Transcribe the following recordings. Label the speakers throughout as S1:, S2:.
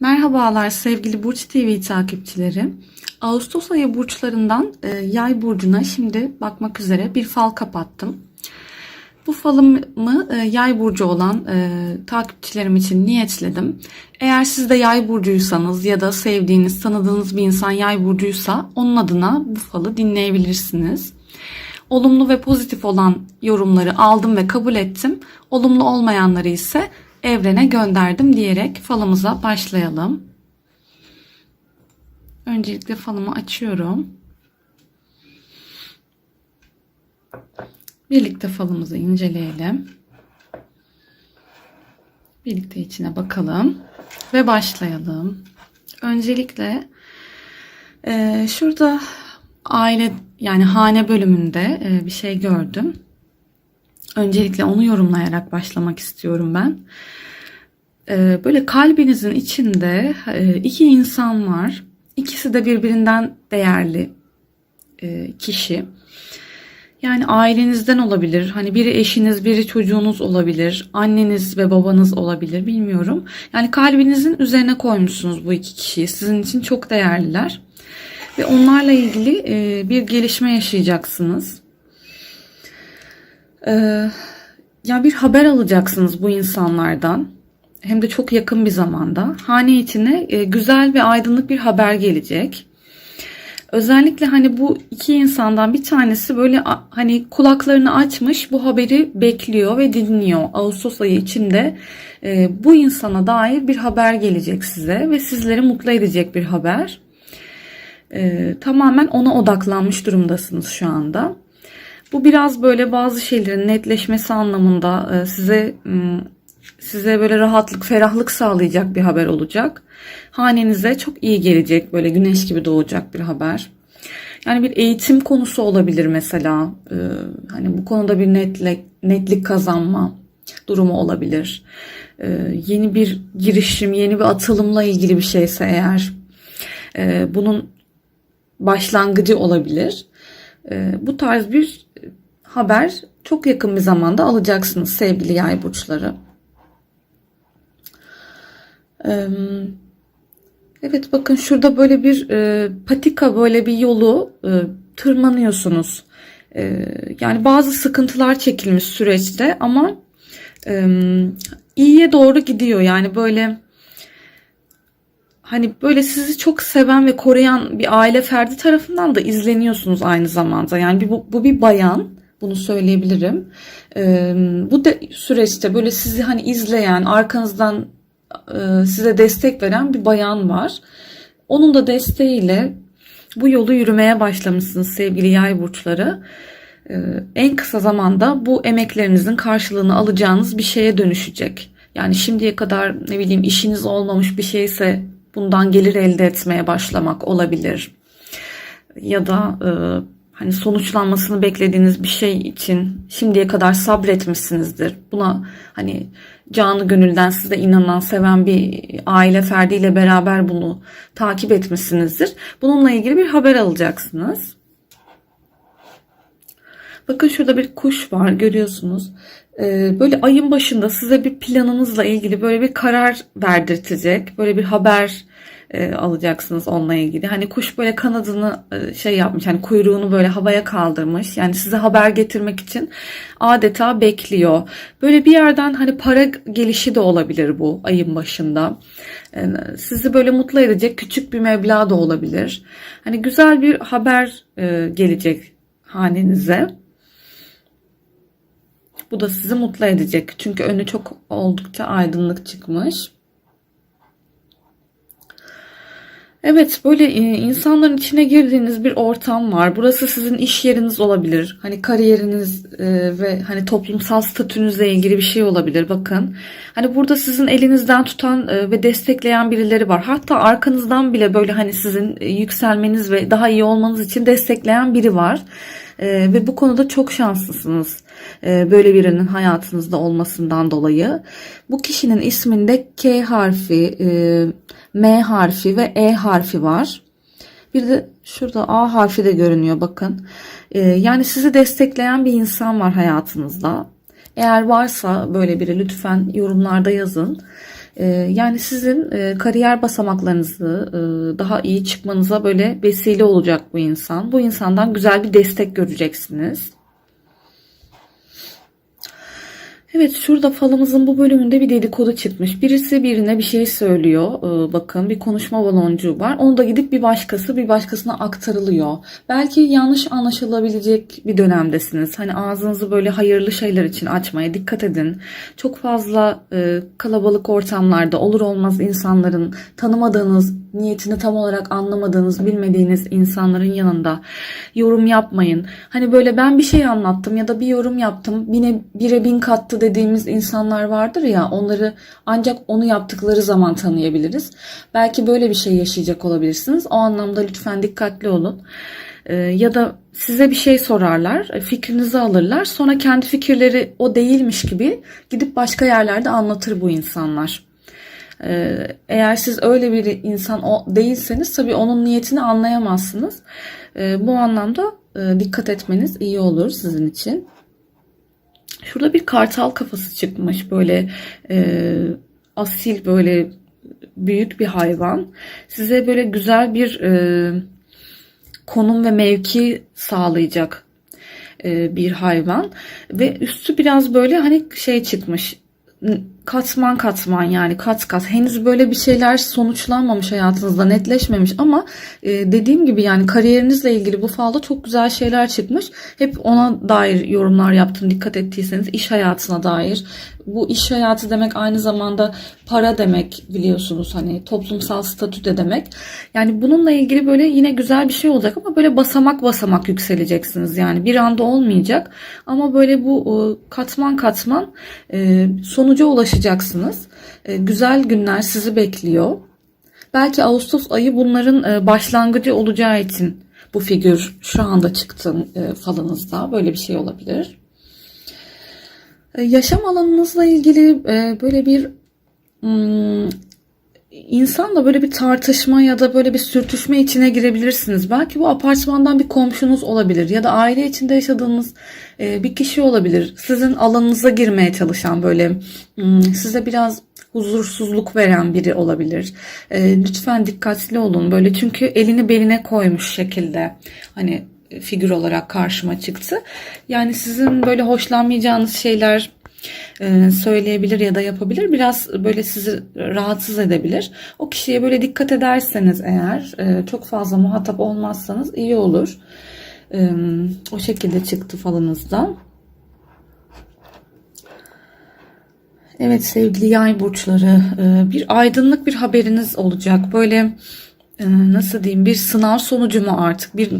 S1: Merhabalar sevgili Burç TV takipçileri. Ağustos ayı burçlarından e, yay burcuna şimdi bakmak üzere bir fal kapattım. Bu falımı e, yay burcu olan e, takipçilerim için niyetledim. Eğer siz de yay burcuysanız ya da sevdiğiniz, tanıdığınız bir insan yay burcuysa onun adına bu falı dinleyebilirsiniz. Olumlu ve pozitif olan yorumları aldım ve kabul ettim. Olumlu olmayanları ise evrene gönderdim diyerek falımıza başlayalım. Öncelikle falımı açıyorum. Birlikte falımızı inceleyelim. Birlikte içine bakalım ve başlayalım. Öncelikle e, şurada aile yani hane bölümünde e, bir şey gördüm. Öncelikle onu yorumlayarak başlamak istiyorum ben. E, böyle kalbinizin içinde e, iki insan var. İkisi de birbirinden değerli e, kişi. Yani ailenizden olabilir. Hani biri eşiniz, biri çocuğunuz olabilir. Anneniz ve babanız olabilir. Bilmiyorum. Yani kalbinizin üzerine koymuşsunuz bu iki kişiyi. Sizin için çok değerliler. Ve onlarla ilgili e, bir gelişme yaşayacaksınız. E, ya bir haber alacaksınız bu insanlardan. Hem de çok yakın bir zamanda. Hane içine e, güzel ve aydınlık bir haber gelecek. Özellikle hani bu iki insandan bir tanesi böyle hani kulaklarını açmış bu haberi bekliyor ve dinliyor. Ağustos ayı içinde e, bu insana dair bir haber gelecek size ve sizleri mutlu edecek bir haber. E, tamamen ona odaklanmış durumdasınız şu anda. Bu biraz böyle bazı şeylerin netleşmesi anlamında e, size size böyle rahatlık, ferahlık sağlayacak bir haber olacak. Hanenize çok iyi gelecek, böyle güneş gibi doğacak bir haber. Yani bir eğitim konusu olabilir mesela. Ee, hani bu konuda bir netlik, netlik kazanma durumu olabilir. Ee, yeni bir girişim, yeni bir atılımla ilgili bir şeyse eğer e, bunun başlangıcı olabilir. E, bu tarz bir haber çok yakın bir zamanda alacaksınız sevgili yay burçları. Evet bakın şurada böyle bir patika böyle bir yolu tırmanıyorsunuz. Yani bazı sıkıntılar çekilmiş süreçte ama iyiye doğru gidiyor. Yani böyle hani böyle sizi çok seven ve koruyan bir aile ferdi tarafından da izleniyorsunuz aynı zamanda. Yani bu, bu bir bayan bunu söyleyebilirim. bu de süreçte böyle sizi hani izleyen arkanızdan e, size destek veren bir bayan var. Onun da desteğiyle bu yolu yürümeye başlamışsınız sevgili yay burçları. E, en kısa zamanda bu emeklerinizin karşılığını alacağınız bir şeye dönüşecek. Yani şimdiye kadar ne bileyim işiniz olmamış bir şeyse bundan gelir elde etmeye başlamak olabilir. Ya da e, hani sonuçlanmasını beklediğiniz bir şey için şimdiye kadar sabretmişsinizdir. Buna hani canı gönülden size inanan, seven bir aile ferdiyle beraber bunu takip etmişsinizdir. Bununla ilgili bir haber alacaksınız. Bakın şurada bir kuş var görüyorsunuz. Ee, böyle ayın başında size bir planınızla ilgili böyle bir karar verdirtecek. Böyle bir haber e, alacaksınız onunla ilgili. Hani kuş böyle kanadını e, şey yapmış hani kuyruğunu böyle havaya kaldırmış. Yani size haber getirmek için adeta bekliyor. Böyle bir yerden hani para gelişi de olabilir bu ayın başında. E, sizi böyle mutlu edecek küçük bir meblağ da olabilir. Hani güzel bir haber e, gelecek hanenize. Bu da sizi mutlu edecek. Çünkü önü çok oldukça aydınlık çıkmış. Evet böyle e, insanların içine girdiğiniz bir ortam var. Burası sizin iş yeriniz olabilir. Hani kariyeriniz e, ve hani toplumsal statünüzle ilgili bir şey olabilir. Bakın hani burada sizin elinizden tutan e, ve destekleyen birileri var. Hatta arkanızdan bile böyle hani sizin yükselmeniz ve daha iyi olmanız için destekleyen biri var. Ve bu konuda çok şanslısınız. Böyle birinin hayatınızda olmasından dolayı. Bu kişinin isminde K harfi, M harfi ve E harfi var. Bir de şurada A harfi de görünüyor bakın. Ee, yani sizi destekleyen bir insan var hayatınızda. Eğer varsa böyle biri lütfen yorumlarda yazın. E, yani sizin e, kariyer basamaklarınızı e, daha iyi çıkmanıza böyle vesile olacak bu insan. Bu insandan güzel bir destek göreceksiniz. Evet şurada falımızın bu bölümünde bir dedikodu çıkmış. Birisi birine bir şey söylüyor. Ee, bakın bir konuşma baloncuğu var. Onu da gidip bir başkası bir başkasına aktarılıyor. Belki yanlış anlaşılabilecek bir dönemdesiniz. Hani ağzınızı böyle hayırlı şeyler için açmaya dikkat edin. Çok fazla e, kalabalık ortamlarda olur olmaz insanların tanımadığınız, niyetini tam olarak anlamadığınız, bilmediğiniz insanların yanında yorum yapmayın. Hani böyle ben bir şey anlattım ya da bir yorum yaptım. Bine, bire bin kattı dediğimiz insanlar vardır ya onları ancak onu yaptıkları zaman tanıyabiliriz. Belki böyle bir şey yaşayacak olabilirsiniz. O anlamda lütfen dikkatli olun. Ee, ya da size bir şey sorarlar, fikrinizi alırlar. Sonra kendi fikirleri o değilmiş gibi gidip başka yerlerde anlatır bu insanlar. Ee, eğer siz öyle bir insan değilseniz tabii onun niyetini anlayamazsınız. Ee, bu anlamda e, dikkat etmeniz iyi olur sizin için. Şurada bir kartal kafası çıkmış böyle e, asil böyle büyük bir hayvan. Size böyle güzel bir e, konum ve mevki sağlayacak bir hayvan ve üstü biraz böyle hani şey çıkmış katman katman yani kat kat henüz böyle bir şeyler sonuçlanmamış hayatınızda netleşmemiş ama e, dediğim gibi yani kariyerinizle ilgili bu falda çok güzel şeyler çıkmış. Hep ona dair yorumlar yaptım dikkat ettiyseniz iş hayatına dair. Bu iş hayatı demek aynı zamanda para demek biliyorsunuz hani toplumsal statü de demek. Yani bununla ilgili böyle yine güzel bir şey olacak ama böyle basamak basamak yükseleceksiniz yani bir anda olmayacak ama böyle bu e, katman katman e, sonuca ulaşacaksınız. E, güzel günler sizi bekliyor. Belki Ağustos ayı bunların başlangıcı olacağı için bu figür şu anda çıktı falınızda. Böyle bir şey olabilir. Yaşam alanınızla ilgili böyle bir hmm, insanla böyle bir tartışma ya da böyle bir sürtüşme içine girebilirsiniz. Belki bu apartmandan bir komşunuz olabilir ya da aile içinde yaşadığınız e, bir kişi olabilir. Sizin alanınıza girmeye çalışan böyle hmm, size biraz huzursuzluk veren biri olabilir. E, lütfen dikkatli olun böyle çünkü elini beline koymuş şekilde hani figür olarak karşıma çıktı. Yani sizin böyle hoşlanmayacağınız şeyler söyleyebilir ya da yapabilir. Biraz böyle sizi rahatsız edebilir. O kişiye böyle dikkat ederseniz eğer e, çok fazla muhatap olmazsanız iyi olur. E, o şekilde çıktı falınızda. Evet sevgili yay burçları bir aydınlık bir haberiniz olacak. Böyle nasıl diyeyim bir sınav sonucu mu artık bir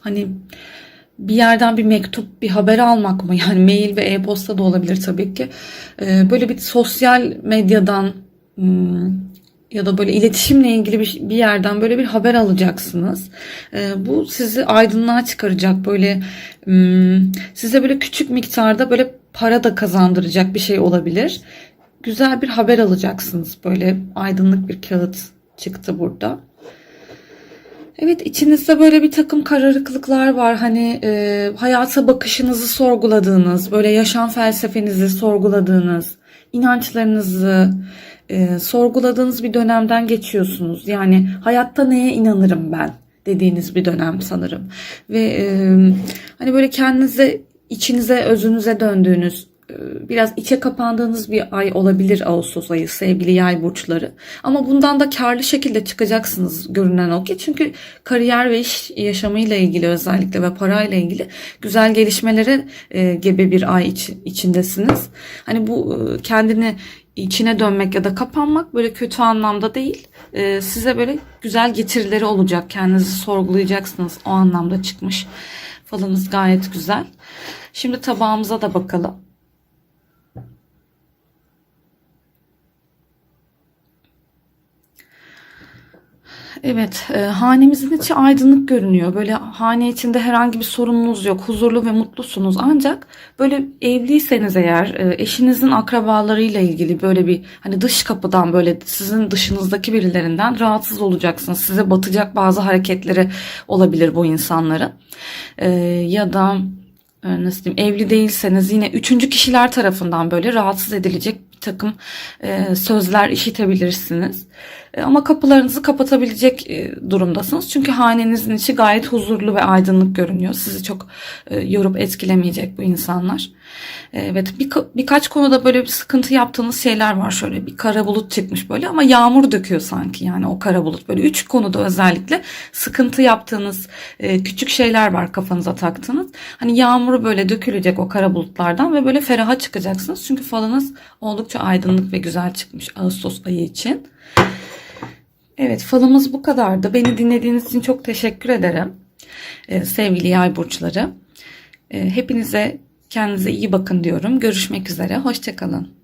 S1: hani bir yerden bir mektup, bir haber almak mı? Yani mail ve e-posta da olabilir tabii ki. Ee, böyle bir sosyal medyadan hmm, ya da böyle iletişimle ilgili bir, bir yerden böyle bir haber alacaksınız. Ee, bu sizi aydınlığa çıkaracak böyle hmm, size böyle küçük miktarda böyle para da kazandıracak bir şey olabilir. Güzel bir haber alacaksınız. Böyle aydınlık bir kağıt çıktı burada. Evet içinizde böyle bir takım kararıklıklar var. Hani e, hayata bakışınızı sorguladığınız, böyle yaşam felsefenizi sorguladığınız, inançlarınızı e, sorguladığınız bir dönemden geçiyorsunuz. Yani hayatta neye inanırım ben dediğiniz bir dönem sanırım. Ve e, hani böyle kendinize, içinize, özünüze döndüğünüz biraz içe kapandığınız bir ay olabilir Ağustos ayı sevgili yay burçları. Ama bundan da karlı şekilde çıkacaksınız görünen o ki. Çünkü kariyer ve iş yaşamıyla ilgili özellikle ve parayla ilgili güzel gelişmelere e, gebe bir ay iç, içindesiniz. Hani bu e, kendini içine dönmek ya da kapanmak böyle kötü anlamda değil. E, size böyle güzel getirileri olacak. Kendinizi sorgulayacaksınız. O anlamda çıkmış. Falınız gayet güzel. Şimdi tabağımıza da bakalım. Evet, e, hanemizin içi aydınlık görünüyor. Böyle hane içinde herhangi bir sorununuz yok. Huzurlu ve mutlusunuz. Ancak böyle evliyseniz eğer e, eşinizin akrabalarıyla ilgili böyle bir hani dış kapıdan böyle sizin dışınızdaki birilerinden rahatsız olacaksınız. Size batacak bazı hareketleri olabilir bu insanların. E, ya da e, nasıl diyeyim evli değilseniz yine üçüncü kişiler tarafından böyle rahatsız edilecek takım e, sözler işitebilirsiniz. E, ama kapılarınızı kapatabilecek e, durumdasınız. Çünkü hanenizin içi gayet huzurlu ve aydınlık görünüyor. Sizi çok e, yorup etkilemeyecek bu insanlar. E, Evet bir, birkaç konuda böyle bir sıkıntı yaptığınız şeyler var. Şöyle bir kara bulut çıkmış böyle ama yağmur döküyor sanki yani o kara bulut. Böyle üç konuda özellikle sıkıntı yaptığınız e, küçük şeyler var kafanıza taktığınız. Hani yağmuru böyle dökülecek o kara bulutlardan ve böyle feraha çıkacaksınız. Çünkü falınız oldukça aydınlık ve güzel çıkmış Ağustos ayı için. Evet falımız bu kadardı. Beni dinlediğiniz için çok teşekkür ederim. Ee, sevgili yay burçları. Ee, hepinize kendinize iyi bakın diyorum. Görüşmek üzere. Hoşçakalın.